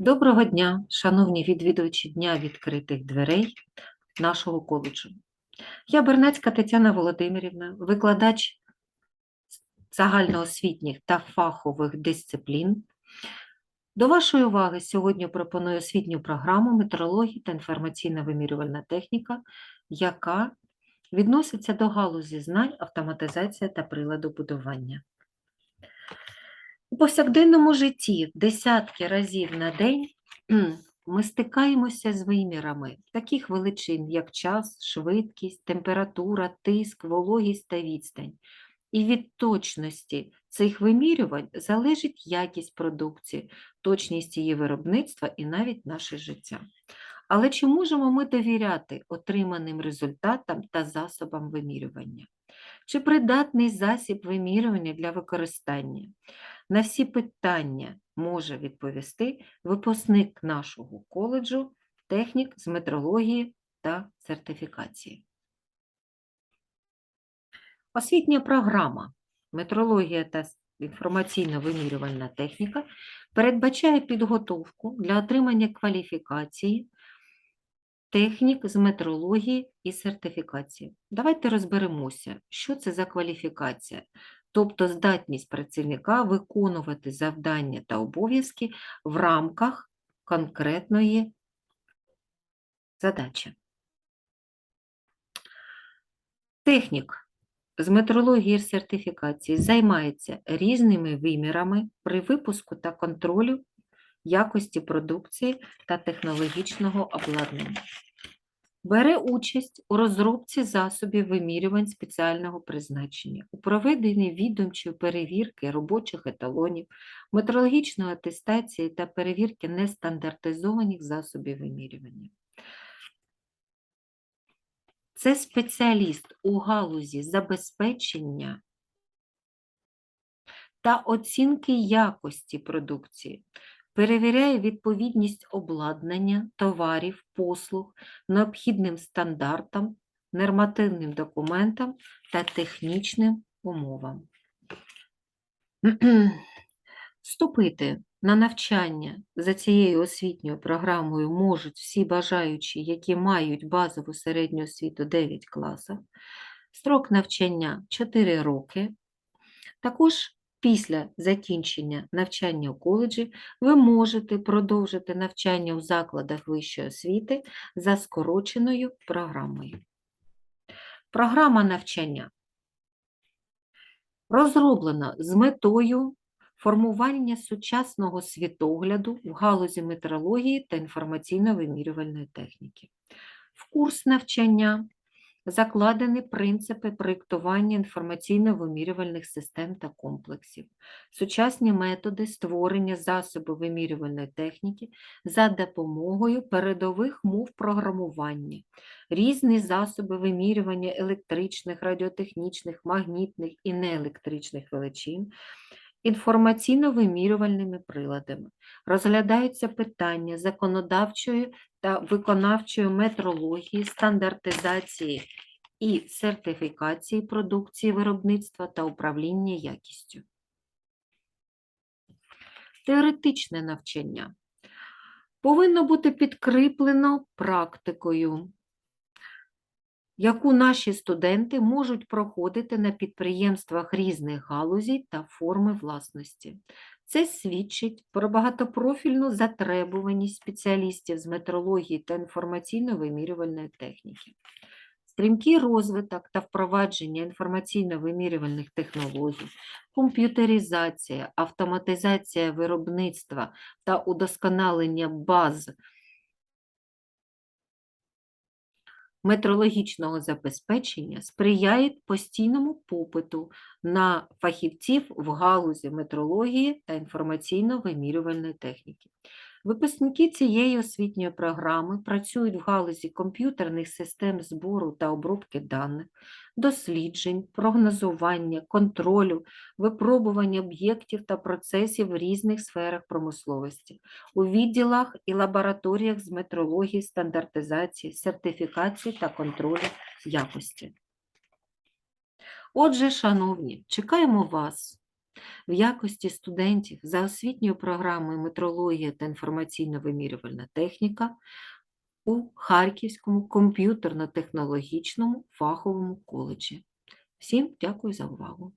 Доброго дня, шановні відвідувачі Дня відкритих дверей нашого коледжу. Я Бернацька Тетяна Володимирівна, викладач загальноосвітніх та фахових дисциплін. До вашої уваги сьогодні пропоную освітню програму метрології та інформаційно-вимірювальна техніка, яка відноситься до галузі знань, автоматизація та приладобудування. У повсякденному житті десятки разів на день ми стикаємося з вимірами таких величин, як час, швидкість, температура, тиск, вологість та відстань. І від точності цих вимірювань залежить якість продукції, точність її виробництва і навіть наше життя. Але чи можемо ми довіряти отриманим результатам та засобам вимірювання? Чи придатний засіб вимірювання для використання? На всі питання може відповісти випускник нашого коледжу, технік з метрології та сертифікації. Освітня програма Метрологія та інформаційно-вимірювальна техніка передбачає підготовку для отримання кваліфікації технік з метрології і сертифікації. Давайте розберемося, що це за кваліфікація, тобто здатність працівника виконувати завдання та обов'язки в рамках конкретної задачі. Технік з метрології і сертифікації займається різними вимірами при випуску та контролю якості продукції та технологічного обладнання. Бере участь у розробці засобів вимірювань спеціального призначення, у проведенні відомчої перевірки робочих еталонів, метрологічної атестації та перевірки нестандартизованих засобів вимірювання. Це спеціаліст у галузі забезпечення та оцінки якості продукції, перевіряє відповідність обладнання, товарів, послуг необхідним стандартам, нормативним документам та технічним умовам. Вступити на навчання за цією освітньою програмою можуть всі бажаючі, які мають базову середню освіту 9 класів. Строк навчання 4 роки. Також після закінчення навчання у коледжі ви можете продовжити навчання у закладах вищої освіти за скороченою програмою. Програма навчання розроблена з метою формування сучасного світогляду в галузі метрології та інформаційно-вимірювальної техніки. В курс навчання закладені принципи проєктування інформаційно-вимірювальних систем та комплексів, сучасні методи створення засобів вимірювальної техніки за допомогою передових мов програмування, різні засоби вимірювання електричних, радіотехнічних, магнітних і неелектричних величин, інформаційно-вимірювальними приладами. Розглядаються питання законодавчої та виконавчої метрології, стандартизації і сертифікації продукції виробництва та управління якістю. Теоретичне навчання повинно бути підкріплено практикою, яку наші студенти можуть проходити на підприємствах різних галузей та форми власності. Це свідчить про багатопрофільну затребуваність спеціалістів з метрології та інформаційно-вимірювальної техніки. Стрімкий розвиток та впровадження інформаційно-вимірювальних технологій, комп'ютеризація, автоматизація виробництва та удосконалення баз метрологічного забезпечення сприяють постійному попиту на фахівців в галузі метрології та інформаційно-вимірювальної техніки. Випускники цієї освітньої програми працюють в галузі комп'ютерних систем збору та обробки даних, досліджень, прогнозування, контролю, випробування об'єктів та процесів в різних сферах промисловості, у відділах і лабораторіях з метрології, стандартизації, сертифікації та контролю якості. Отже, шановні, чекаємо вас в якості студентів за освітньою програмою метрологія та інформаційно-вимірювальна техніка у Харківському комп'ютерно-технологічному фаховому коледжі. Всім дякую за увагу!